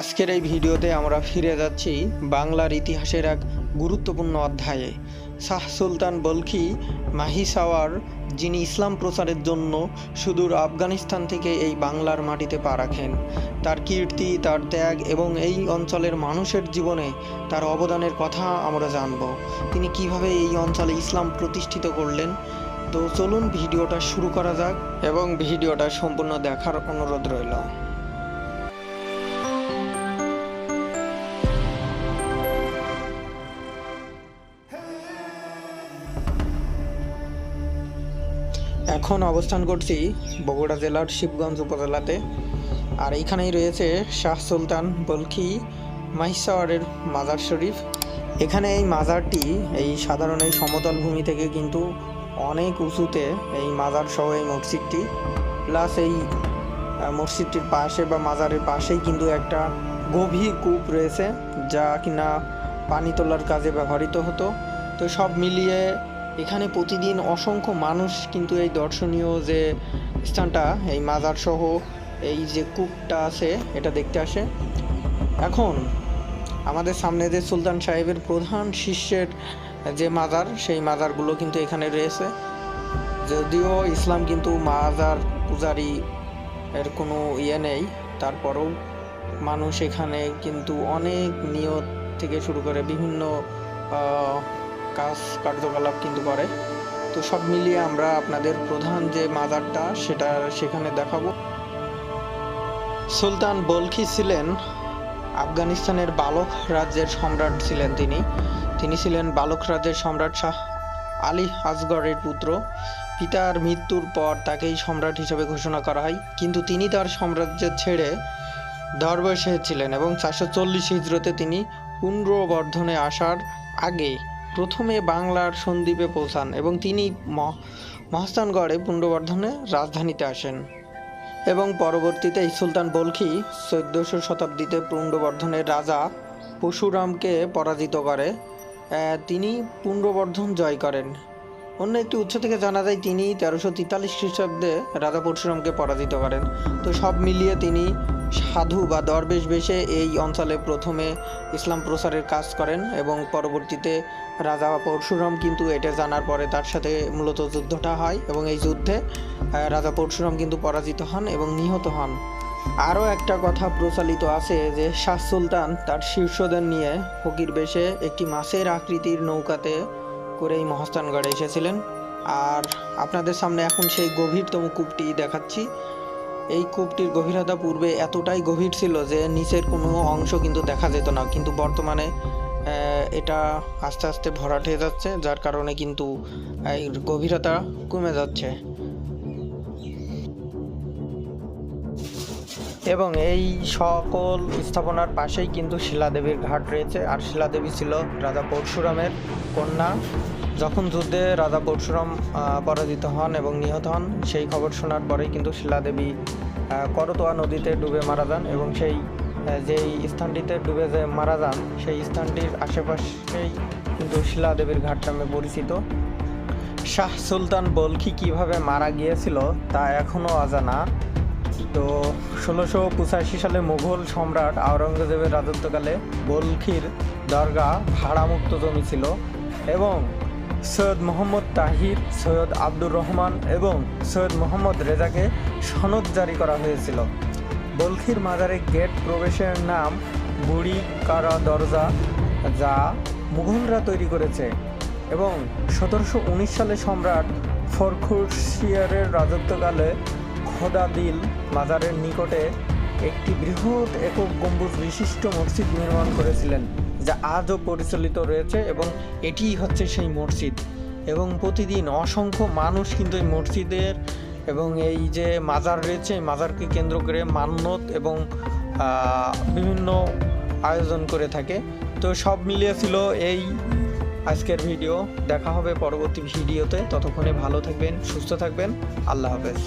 আজকের এই ভিডিওতে আমরা ফিরে যাচ্ছি বাংলার ইতিহাসের এক গুরুত্বপূর্ণ অধ্যায়ে। শাহ সুলতান বলখি মাহিসাওয়ার, যিনি ইসলাম প্রচারের জন্য সুদূর আফগানিস্তান থেকে এই বাংলার মাটিতে পা রাখেন, তার কীর্তি, তার ত্যাগ এবং এই অঞ্চলের মানুষের জীবনে তার অবদানের কথা আমরা জানব। তিনি কীভাবে এই অঞ্চলে ইসলাম প্রতিষ্ঠিত করলেন? তো চলুন ভিডিওটা শুরু করা যাক এবং ভিডিওটা সম্পূর্ণ দেখার অনুরোধ রইল। এখন অবস্থান করছি বগুড়া জেলার শিবগঞ্জ উপজেলাতে। আর এইখানেই রয়েছে শাহ সুলতান বলখি মাহিসাওয়ারের মাজার শরীফ। এখানে এই মাজারটি এই সাধারণ এই সমতল ভূমি থেকে কিন্তু অনেক উঁচুতে এই মাজার সহ এই মসজিদটি। প্লাস এই মসজিদটির পাশে বা মাজারের পাশেই কিন্তু একটা গভীর কূপ রয়েছে, যা কিনা পানি তোলার কাজে ব্যবহৃত হতো। তো সব মিলিয়ে এখানে প্রতিদিন অসংখ্য মানুষ কিন্তু এই দর্শনীয় যে স্থানটা, এই মাজার সহ এই যে কূপটা আছে, এটা দেখতে আসে। এখন আমাদের সামনে যে সুলতান সাহেবের প্রধান শিষ্যের যে মাজার, সেই মাজারগুলো কিন্তু এখানে রয়েছে। যদিও ইসলাম কিন্তু মাজার পূজারি এর কোনো ইয়ে নেই, তারপরেও মানুষ এখানে কিন্তু অনেক নিয়ত থেকে শুরু করে বিভিন্ন কাজ কার্যকলাপ কিন্তু করে। তো সব মিলিয়ে আমরা আপনাদের প্রধান যে মাজারটা, সেটা সেখানে দেখাবো। সুলতান বলখি ছিলেন আফগানিস্তানের বালক রাজ্যের সম্রাট ছিলেন তিনি। তিনি ছিলেন বালক রাজ্যের সম্রাট শাহ আলী আসগরের পুত্র। পিতার মৃত্যুর পর তাকেই সম্রাট হিসেবে ঘোষণা করা হয়। কিন্তু তিনি তার সাম্রাজ্য ছেড়ে দরবেশ ছিলেন এবং চারশো চল্লিশ হিজরতে তিনি পুনর্বর্ধনে আসার আগে প্রথমে বাংলার সন্দ্বীপে পৌঁছান এবং তিনি মহ- মহাস্থানগড়ে পুনর্বর্ধনে রাজধানীতে আসেন। এবং পরবর্তীতে সুলতান বলখি চোদ্দোশো শতাব্দীতে পুণ্ডবর্ধনের রাজা পরশুরামকে পরাজিত করে। তিনি পুণ্ডবর্ধন জয় করেন। অন্য একটি উৎস থেকে জানা যায়, তিনি তেরোশো তেতাল্লিশ খ্রিস্টাব্দে রাজা পরশুরামকে পরাজিত করেন। তো সব মিলিয়ে তিনি সাধু বা দরবেশ বেশে এই অঞ্চলে প্রথমে ইসলাম প্রচারের কাজ করেন এবং পরবর্তীতে রাজা পরশুরাম কিন্তু এটা জানার পরে তার সাথে মূলত যুদ্ধটা হয় এবং এই যুদ্ধে রাজা পরশুরাম কিন্তু পরাজিত হন এবং নিহত হন। আরও একটা কথা প্রচলিত আছে যে শাহ সুলতান তার শীর্ষদের নিয়ে ফকির বেশে একটি মাছের আকৃতির নৌকাতে করে এই মহাস্থানগড়ে এসেছিলেন। আর আপনাদের সামনে এখন সেই গভীরতম কূপটি দেখাচ্ছি। এই কূপটির গভীরতা পূর্বে এতটাই গভীর ছিল যে নিচের কোনো অংশ কিন্তু দেখা যেত না। কিন্তু বর্তমানে এটা আস্তে আস্তে ভরাট হয়ে যাচ্ছে, যার কারণে কিন্তু, এই গভীরতা কমে যাচ্ছে। এবং এই সকল স্থাপনার পাশেই কিন্তু শিলাদেবীর ঘাট রয়েছে, আর শিলাদেবী ছিল রাজা পরশুরামের কন্যা। যখন যুদ্ধে রাজা পরশুরাম পরাজিত হন এবং নিহত হন, সেই খবর শোনার পরেই কিন্তু শিলাদেবী করতোয়া নদীতে ডুবে মারা যান এবং সেই যেই স্থানটিতে ডুবে যে মারা যান, সেই স্থানটির আশেপাশেই কিন্তু শিলাদেবীর ঘাট নামে পরিচিত। শাহ সুলতান বলখি কীভাবে মারা গিয়েছিল তা এখনও অজানা। তো ষোলোশো পঁচাশি সালে মুঘল সম্রাট আওরঙ্গজেবের রাজত্বকালে বলখির দরগা ভাড়ামুক্ত জমি ছিল এবং সৈয়দ মোহাম্মদ তাহির, সৈয়দ আব্দুর রহমান এবং সৈয়দ মোহাম্মদ রেজাকে সনদ জারি করা হয়েছিল। বলখির মাজারে গেট প্রবেশের নাম বুড়ি কারা দরজা, যা মুঘলরা তৈরি করেছে এবং সতেরোশো উনিশ সালে সম্রাট ফরখুরশিয়ারের রাজত্বকালে খোদাদিল মাজারের নিকটে একটি বৃহৎ একক গম্বুজ বিশিষ্ট মসজিদ নির্মাণ করেছিলেন, যা আজও পরিচালিত রয়েছে এবং এটিই হচ্ছে সেই মসজিদ। এবং প্রতিদিন অসংখ্য মানুষ কিন্তু এই মসজিদের এবং এই যে মাজার রয়েছে, এই মাজারকে কেন্দ্র করে মান্যত এবং বিভিন্ন আয়োজন করে থাকে। তো সব মিলিয়ে ছিল এই আজকের ভিডিও। দেখা হবে পরবর্তী ভিডিওতে। ততক্ষণে ভালো থাকবেন, সুস্থ থাকবেন। আল্লাহ হাফেজ।